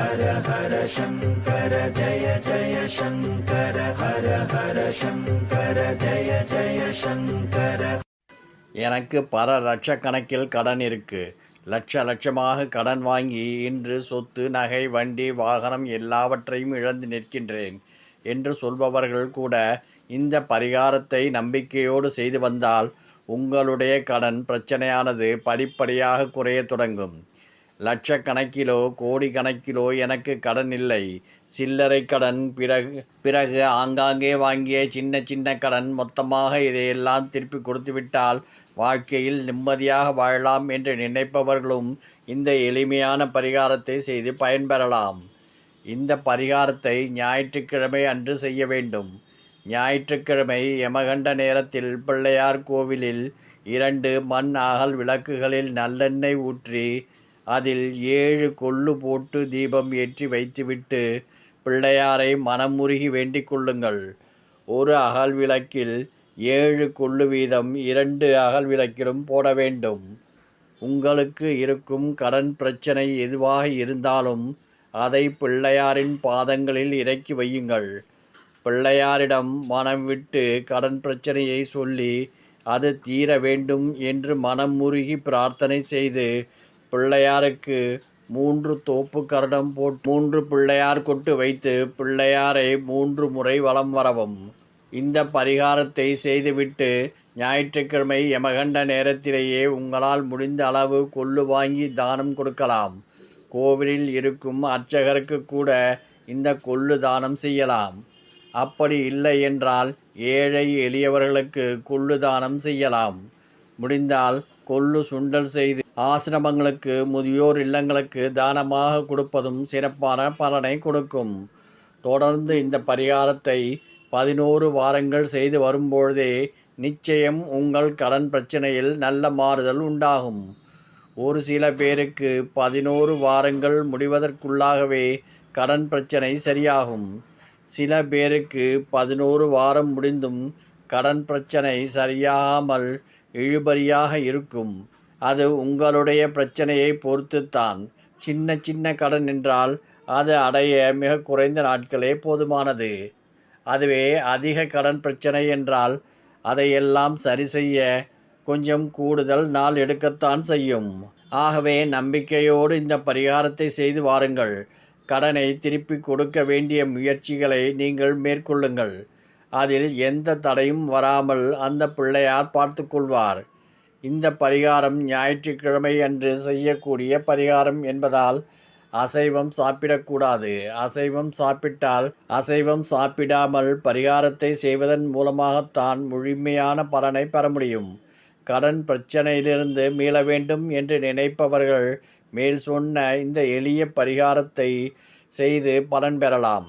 ஹர ஹர சங்கர ஜய ஜய சங்கர ஹர ஹர சங்கர ஜய ஜய சங்கர. எனக்கு பல லட்சக்கணக்கில் கடன் இருக்கு. லட்ச லட்சமாக கடன் வாங்கி இன்று சொத்து நகை வண்டி வாகனம் எல்லாவற்றையும் இழந்து நிற்கின்றேன் என்று சொல்பவர்கள் கூட இந்த பரிகாரத்தை நம்பிக்கையோடு செய்து வந்தால் உங்களுடைய கடன் பிரச்சனையானது படிப்படியாக குறையத் தொடங்கும். லட்சக்கணக்கிலோ கோடிக்கணக்கிலோ எனக்கு கடன் இல்லை. சில்லறை கடன் பிறகு பிறகு ஆங்காங்கே வாங்கிய சின்ன சின்ன கடன் மொத்தமாக இதையெல்லாம் திருப்பி கொடுத்துவிட்டால் வாழ்க்கையில் நிம்மதியாக வாழலாம் என்று நினைப்பவர்களும் இந்த எளிமையான பரிகாரத்தை செய்து பயன்பெறலாம். இந்த பரிகாரத்தை ஞாயிற்றுக்கிழமை அன்று செய்ய வேண்டும். ஞாயிற்றுக்கிழமை யமகண்ட நேரத்தில் பிள்ளையார் கோவிலில் இரண்டு மண் அகல் விளக்குகளில் நல்லெண்ணெய் ஊற்றி அதில் ஏழு கொள்ளு போட்டு தீபம் ஏற்றி வைத்துவிட்டு பிள்ளையாரை மனமுருகி வேண்டிக் கொள்ளுங்கள். ஒரு அகல் விளக்கில் ஏழு கொள்ளு வீதம் இரண்டு அகல் விளக்கிலும் போட வேண்டும். உங்களுக்கு இருக்கும் கடன் பிரச்சனை எதுவாக இருந்தாலும் அதை பிள்ளையாரின் பாதங்களில் இறக்கி வையுங்கள். பிள்ளையாரிடம் மனம் விட்டு கடன் பிரச்சனையை சொல்லி அது தீர வேண்டும் என்று மனம் முருகி பிரார்த்தனை செய்து பிள்ளையாருக்கு மூன்று தோப்பு கரடம் போட்டு மூன்று பிள்ளையார் கொட்டு வைத்து பிள்ளையாரை மூன்று முறை வலம் வரவும். இந்த பரிகாரத்தை செய்துவிட்டு ஞாயிற்றுக்கிழமை யமகண்ட நேரத்திலேயே உங்களால் முடிந்த அளவு கொள்ளு வாங்கி தானம் கொடுக்கலாம். கோவிலில் இருக்கும் அர்ச்சகருக்கு கூட இந்த கொள்ளு தானம் செய்யலாம். அப்படி இல்லை என்றால் ஏழை எளியவர்களுக்கு கொள்ளு தானம் செய்யலாம். முடிந்தால் கொள்ளு சுண்டல் செய்து ஆசிரமங்களுக்கு முதியோர் இல்லங்களுக்கு தானமாக கொடுப்பதும் சிறப்பான பலனை கொடுக்கும். தொடர்ந்து இந்த பரிகாரத்தை பதினோரு வாரங்கள் செய்து வரும்பொழுதே நிச்சயம் உங்கள் கடன் பிரச்சனையில் நல்ல மாறுதல் உண்டாகும். ஒரு சில பேருக்கு பதினோரு வாரங்கள் முடிவதற்குள்ளாகவே கடன் பிரச்சனை சரியாகும். சில பேருக்கு பதினோரு வாரம் முடிந்தும் கடன் பிரச்சனை சரியாகாமல் இழுபறியாக இருக்கும். அது உங்களுடைய பிரச்சனையை பொறுத்துத்தான். சின்ன சின்ன கடன் என்றால் அது அடைய மிக குறைந்த நாட்களே போதுமானது. அதுவே அதிக கடன் பிரச்சனை என்றால் அதையெல்லாம் சரி செய்ய கொஞ்சம் கூடுதல் நாள் எடுக்கத்தான் செய்யும். ஆகவே நம்பிக்கையோடு இந்த பரிகாரத்தை செய்து வாருங்கள். கடனை திருப்பி கொடுக்க வேண்டிய முயற்சிகளை நீங்கள் மேற்கொள்ளுங்கள். அதில் எந்த தடையும் வராமல் அந்த பிள்ளையார் பார்த்து கொள்வார். இந்த பரிகாரம் ஞாயிற்றுக்கிழமை அன்று செய்யக்கூடிய பரிகாரம் என்பதால் அசைவம் சாப்பிடக்கூடாது. அசைவம் சாப்பிட்டால் அசைவம் சாப்பிடாமல் பரிகாரத்தை செய்வதன் மூலமாகத்தான் முழுமையான பலனை பெற முடியும். கடன் பிரச்சனையிலிருந்து மீள வேண்டும் என்று நினைப்பவர்கள் மேல் சொன்ன இந்த எளிய பரிகாரத்தை செய்து பலன் பெறலாம்.